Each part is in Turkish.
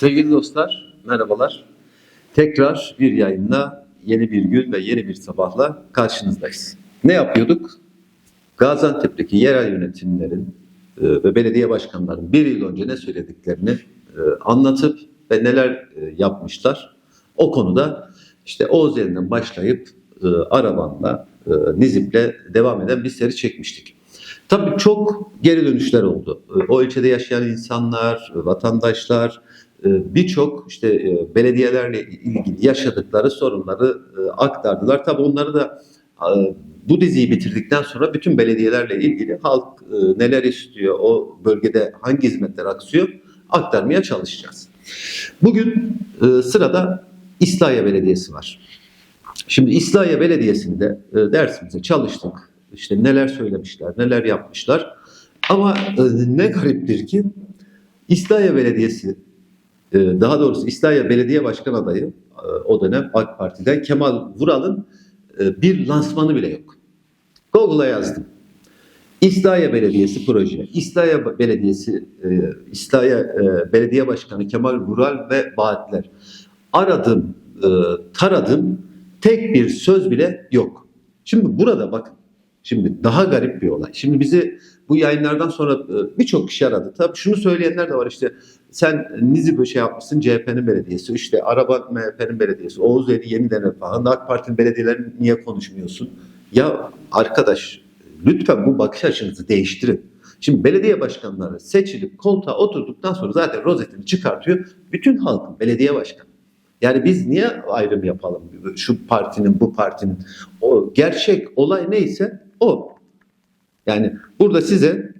Sevgili dostlar, merhabalar. Tekrar bir yayınla, yeni bir gün ve yeni bir sabahla karşınızdayız. Ne yapıyorduk? Gaziantep'teki yerel yönetimlerin e, ve belediye başkanlarının bir yıl önce ne söylediklerini e, anlatıp ve neler e, yapmışlar. O konuda işte Oğuz elinden başlayıp Araban'la, e, Nizip'le devam eden bir seri çekmiştik. Tabii çok geri dönüşler oldu. O ilçede yaşayan insanlar, vatandaşlar, birçok işte e, belediyelerle ilgili yaşadıkları sorunları e, aktardılar. Tabii onları da e, bu diziyi bitirdikten sonra bütün belediyelerle ilgili halk e, neler istiyor, o bölgede hangi hizmetler aksıyor aktarmaya çalışacağız. Bugün e, sırada İslahiye Belediyesi var. Şimdi İslahiye Belediyesi'nde e, dersimize çalıştık. İşte neler söylemişler, neler yapmışlar. Ama e, ne gariptir ki İslahiye Belediyesi, e, daha doğrusu İslahiye Belediye Başkan adayı e, o dönem AK Parti'den Kemal Vural'ın e, bir lansmanı bile yok. Google'a yazdım. İslahiye Belediyesi proje. İslahiye Belediyesi, e, İslahiye Belediye Başkanı Kemal Vural ve vaatler. Aradım, taradım, tek bir söz bile yok. Şimdi burada bakın, şimdi daha garip bir olay. Şimdi bizi bu yayınlardan sonra e, birçok kişi aradı. Tabii şunu söyleyenler de var işte sen Nizip'i şey yapmışsın CHP'nin belediyesi, işte Araba MHP'nin belediyesi, Oğuz Eli yeniden refahın, AK Parti'nin belediyelerini niye konuşmuyorsun? Ya arkadaş lütfen bu bakış açınızı değiştirin. Şimdi belediye başkanları seçilip koltuğa oturduktan sonra zaten rozetini çıkartıyor. Bütün halkın belediye başkanı. Yani biz niye ayrım yapalım? Şu partinin, bu partinin. O gerçek olay neyse o. Yani burada size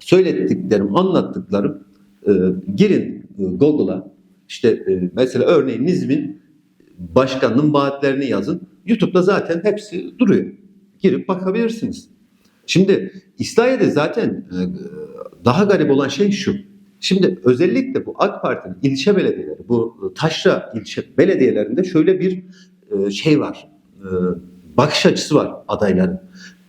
söylediklerim, anlattıklarım e, girin e, Google'a işte e, mesela örneğin Nizip'in başkanının vaatlerini yazın. YouTube'da zaten hepsi duruyor. Girip bakabilirsiniz. Şimdi İslahiye'de zaten e, daha garip olan şey şu. Şimdi özellikle bu AK Parti'nin ilçe belediyeleri, bu taşra ilçe belediyelerinde şöyle bir e, şey var. E, bakış açısı var adayların.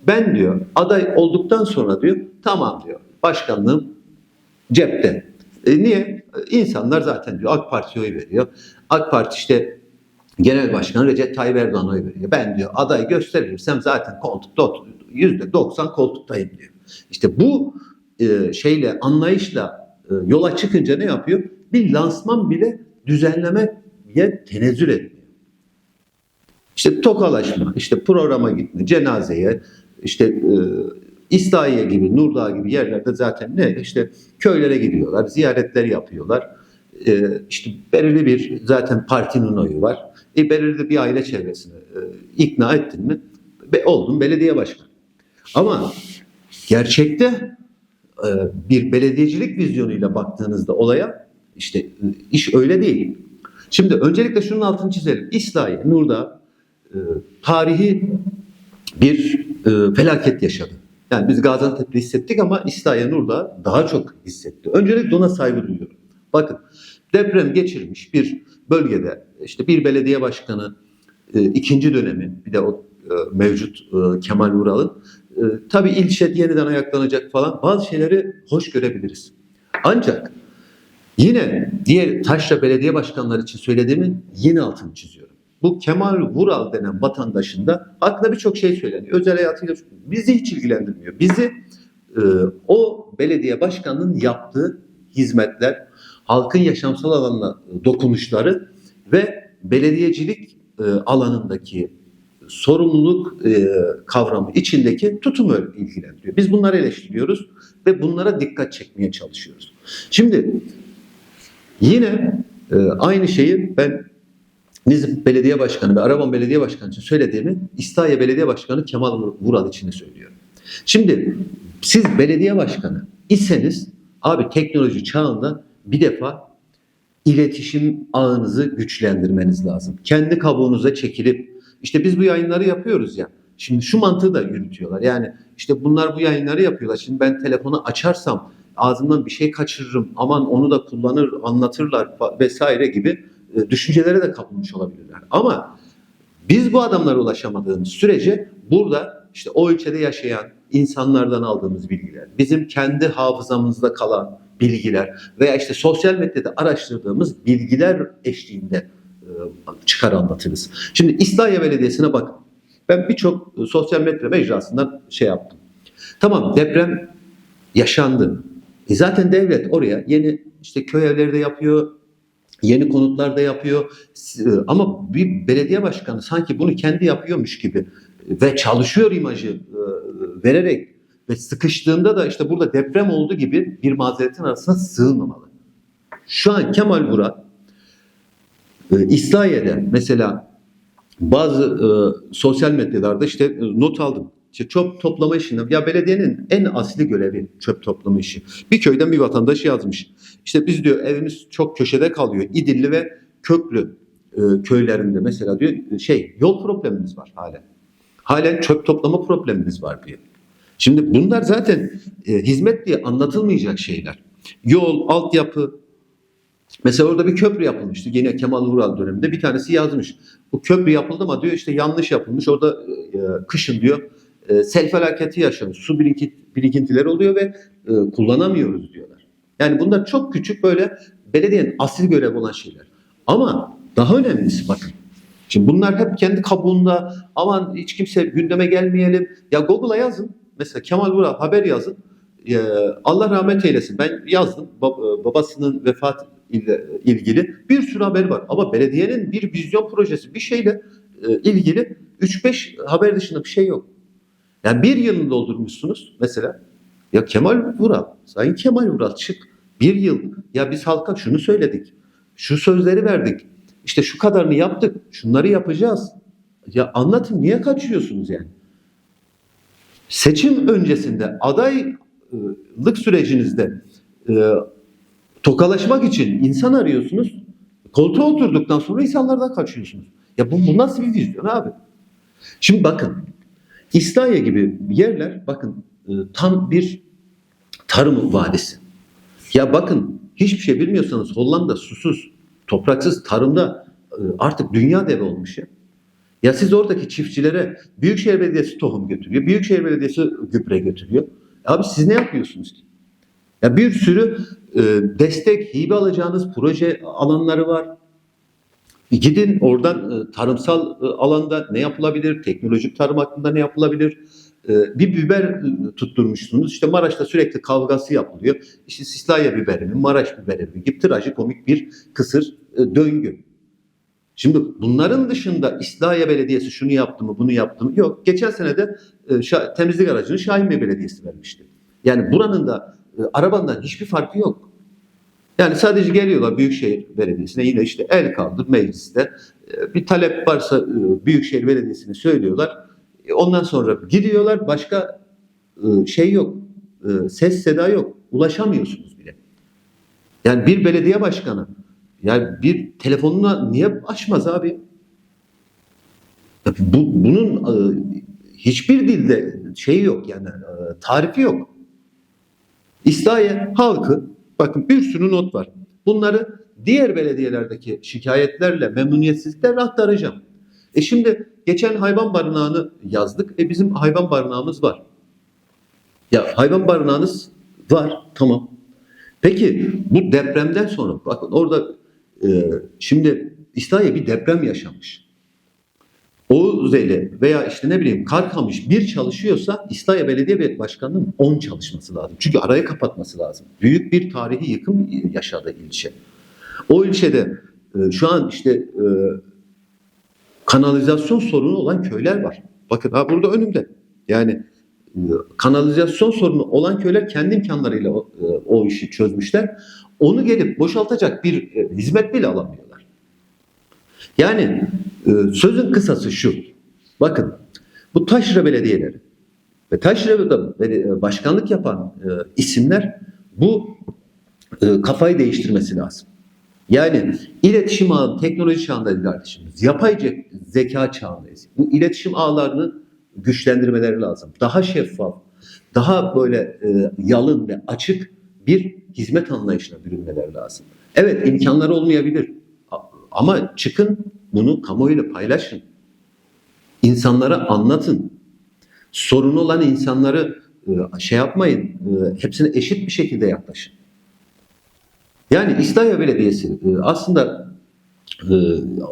Ben diyor aday olduktan sonra diyor tamam diyor başkanlığım cepte. E, niye? İnsanlar zaten diyor AK Parti'ye oy veriyor. AK Parti işte Genel Başkan Recep Tayyip Erdoğan'a oy veriyor. Ben diyor aday gösterirsem zaten koltukta otur- yüzde 90 koltuktayım diyor. İşte bu e, şeyle anlayışla e, yola çıkınca ne yapıyor? Bir lansman bile düzenlemeye tenezzül etmiyor. İşte tokalaşma, işte programa gitme, cenazeye, işte e, gibi, Nurdağ gibi yerlerde zaten ne? İşte köylere gidiyorlar, ziyaretler yapıyorlar. E, işte belirli bir zaten partinin oyu var. E, belirli bir aile çevresini e, ikna ettin mi? Be, oldun belediye başkanı. Ama gerçekte e, bir belediyecilik vizyonuyla baktığınızda olaya işte e, iş öyle değil. Şimdi öncelikle şunun altını çizelim. İslahiye, Nurdağ e, tarihi bir e, felaket yaşadı. Yani biz Gaziantep'te hissettik ama İslahiye Nurdağ daha çok hissetti. Öncelikle ona saygı duyuyorum. Bakın deprem geçirmiş bir bölgede işte bir belediye başkanı e, ikinci dönemi bir de o e, mevcut e, Kemal Vural'ın e, tabii ilçe yeniden ayaklanacak falan bazı şeyleri hoş görebiliriz. Ancak yine diğer taşra belediye başkanları için söylediğimi yine altını çiziyorum. Bu Kemal Vural denen vatandaşın da hakkında birçok şey söyleniyor. Özel hayatıyla bizi hiç ilgilendirmiyor. Bizi e, o belediye başkanının yaptığı hizmetler, halkın yaşamsal alanına dokunuşları ve belediyecilik e, alanındaki sorumluluk e, kavramı içindeki tutumu ilgilendiriyor. Biz bunları eleştiriyoruz ve bunlara dikkat çekmeye çalışıyoruz. Şimdi yine e, aynı şeyi ben Nizip Belediye Başkanı ve Araban Belediye Başkanı için söylediğimi İslahiye Belediye Başkanı Kemal Vural için de söylüyorum. Şimdi siz belediye başkanı iseniz abi teknoloji çağında bir defa iletişim ağınızı güçlendirmeniz lazım. Kendi kabuğunuza çekilip işte biz bu yayınları yapıyoruz ya. Şimdi şu mantığı da yürütüyorlar. Yani işte bunlar bu yayınları yapıyorlar. Şimdi ben telefonu açarsam ağzımdan bir şey kaçırırım. Aman onu da kullanır, anlatırlar vesaire gibi düşüncelere de kapılmış olabilirler. Ama biz bu adamlara ulaşamadığımız sürece burada işte o ülkede yaşayan insanlardan aldığımız bilgiler, bizim kendi hafızamızda kalan bilgiler veya işte sosyal medyada araştırdığımız bilgiler eşliğinde e, çıkar anlatırız. Şimdi İslahiye Belediyesi'ne bakın. Ben birçok e, sosyal medya mecrasından şey yaptım. Tamam deprem yaşandı. E zaten devlet oraya yeni işte köy evleri de yapıyor, yeni konutlar da yapıyor. E, Ama bir belediye başkanı sanki bunu kendi yapıyormuş gibi ve çalışıyor imajı e, vererek ve sıkıştığında da işte burada deprem oldu gibi bir mazeretin arasına sığınmamalı. Şu an Kemal Vural e, İslahiye'de mesela bazı sosyal medyalarda işte not aldım. İşte çöp toplama işinde ya belediyenin en asli görevi çöp toplama işi. Bir köyden bir vatandaş yazmış. İşte biz diyor evimiz çok köşede kalıyor. İdilli ve Köklü e, köylerinde mesela diyor şey yol problemimiz var halen. Halen çöp toplama problemimiz var diyor. Şimdi bunlar zaten e, hizmet diye anlatılmayacak şeyler. Yol, altyapı, Mesela orada bir köprü yapılmıştı. Yine Kemal Ural döneminde bir tanesi yazmış. Bu köprü yapıldı ama diyor işte yanlış yapılmış. Orada e, kışın diyor e, sel felaketi yaşanıyor. Su birikintileri oluyor ve e, kullanamıyoruz diyorlar. Yani bunlar çok küçük böyle belediyenin asil görevi olan şeyler. Ama daha önemlisi bakın. Şimdi bunlar hep kendi kabuğunda aman hiç kimse gündeme gelmeyelim. Ya Google'a yazın. Mesela Kemal Vural haber yazın. Ee, Allah rahmet eylesin. Ben yazdım. Bab- e, babasının vefat ile ilgili bir sürü haberi var. Ama belediyenin bir vizyon projesi bir şeyle e, ilgili 3-5 haber dışında bir şey yok. Yani bir yılını doldurmuşsunuz mesela. Ya Kemal Vural, Sayın Kemal Vural çık. Bir yıl. Ya biz halka şunu söyledik. Şu sözleri verdik. İşte şu kadarını yaptık. Şunları yapacağız. Ya anlatın niye kaçıyorsunuz yani? Seçim öncesinde adaylık sürecinizde e, tokalaşmak için insan arıyorsunuz. Koltuğa oturduktan sonra insanlardan kaçıyorsunuz. Ya bu, bu nasıl bir vizyon abi? Şimdi bakın İslahiye gibi yerler bakın e, tam bir tarım vadisi. Ya bakın hiçbir şey bilmiyorsanız Hollanda susuz, topraksız tarımda e, artık dünya devi olmuş ya. Ya siz oradaki çiftçilere Büyükşehir Belediyesi tohum götürüyor, Büyükşehir Belediyesi gübre götürüyor. Abi siz ne yapıyorsunuz ki? Ya bir sürü e, destek, hibe alacağınız proje alanları var. Gidin oradan e, tarımsal e, alanda ne yapılabilir, teknolojik tarım hakkında ne yapılabilir? E, bir biber tutturmuşsunuz. İşte Maraş'ta sürekli kavgası yapılıyor. İşte Sislahiye biberi mi, Maraş biberi mi gibi trajikomik bir kısır döngü. Şimdi bunların dışında İslahiye Belediyesi şunu yaptı mı, bunu yaptı mı? Yok. Geçen sene de temizlik aracını Şahin Bey Belediyesi vermişti. Yani buranın da arabandan hiçbir farkı yok. Yani sadece geliyorlar Büyükşehir Belediyesi'ne yine işte el kaldır mecliste. E, Bir talep varsa e, Büyükşehir Belediyesi'ne söylüyorlar. E, Ondan sonra gidiyorlar başka e, şey yok. Ses seda yok. Ulaşamıyorsunuz bile. Yani bir belediye başkanı yani bir telefonuna niye açmaz abi? Bu, bunun hiçbir dilde şeyi yok yani tarifi yok. İslahiye halkı bakın bir sürü not var. Bunları diğer belediyelerdeki şikayetlerle, memnuniyetsizliklerle aktaracağım. E şimdi geçen hayvan barınağını yazdık. E bizim hayvan barınağımız var. Ya hayvan barınağınız var tamam. Peki bu depremden sonra bakın orada e, şimdi İslahiye bir deprem yaşamış. Oğuzeli veya işte ne bileyim Karkamış bir çalışıyorsa İslahiye Belediye Başkanı'nın 10 çalışması lazım. Çünkü arayı kapatması lazım. Büyük bir tarihi yıkım yaşadı ilçe. O ilçede e, şu an işte e, kanalizasyon sorunu olan köyler var. Bakın ha burada önümde. Yani e, kanalizasyon sorunu olan köyler kendi imkanlarıyla o, o işi çözmüşler. Onu gelip boşaltacak bir hizmet bile alamıyorlar. Yani sözün kısası şu. Bakın bu taşra belediyeleri ve taşrada beli- başkanlık yapan e, isimler bu e, kafayı değiştirmesi lazım. Yani iletişim ağı, teknoloji çağında değil kardeşimiz. Yapay zeka çağındayız. Bu iletişim ağlarını güçlendirmeleri lazım. Daha şeffaf, daha böyle e, yalın ve açık bir hizmet anlayışına bürünmeleri lazım. Evet imkanları olmayabilir. Ama çıkın bunu kamuoyuyla paylaşın. İnsanlara anlatın. Sorunu olan insanları e, şey yapmayın. e, Hepsine eşit bir şekilde yaklaşın. Yani İslahiye Belediyesi e, aslında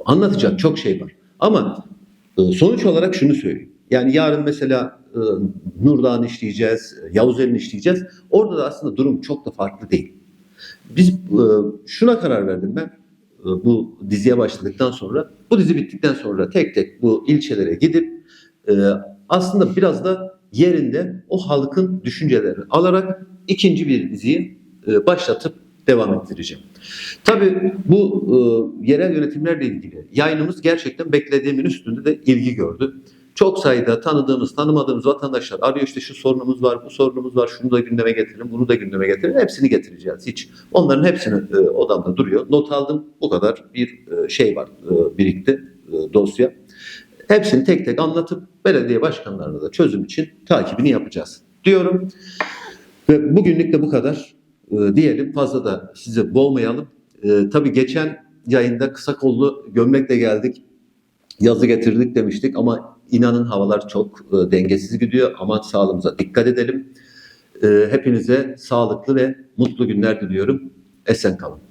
anlatacak çok şey var. Ama sonuç olarak şunu söyleyeyim. Yani yarın mesela Nurdağ'ın işleyeceğiz, Yavuzer'in işleyeceğiz. Orada da aslında durum çok da farklı değil. Biz şuna karar verdim ben bu diziye başladıktan sonra. Bu dizi bittikten sonra tek tek bu ilçelere gidip e, aslında biraz da yerinde o halkın düşüncelerini alarak ikinci bir diziyi e, başlatıp devam ettireceğim. Tabii bu e, yerel yönetimlerle ilgili yayınımız gerçekten beklediğimin üstünde de ilgi gördü. Çok sayıda tanıdığımız, tanımadığımız vatandaşlar arıyor işte şu sorunumuz var, bu sorunumuz var, şunu da gündeme getirin, bunu da gündeme getirin. Hepsini getireceğiz hiç. Onların hepsini e, odamda duruyor. Not aldım. Bu kadar bir e, şey var, e, birikti e, dosya. Hepsini tek tek anlatıp belediye başkanlarına da çözüm için takibini yapacağız diyorum. Ve bugünlük de bu kadar e, diyelim. Fazla da size boğmayalım. E, tabii geçen yayında kısa kollu gömlekle geldik. Yazı getirdik demiştik ama inanın havalar çok e, dengesiz gidiyor. Aman sağlığımıza dikkat edelim. E, hepinize sağlıklı ve mutlu günler diliyorum. Esen kalın.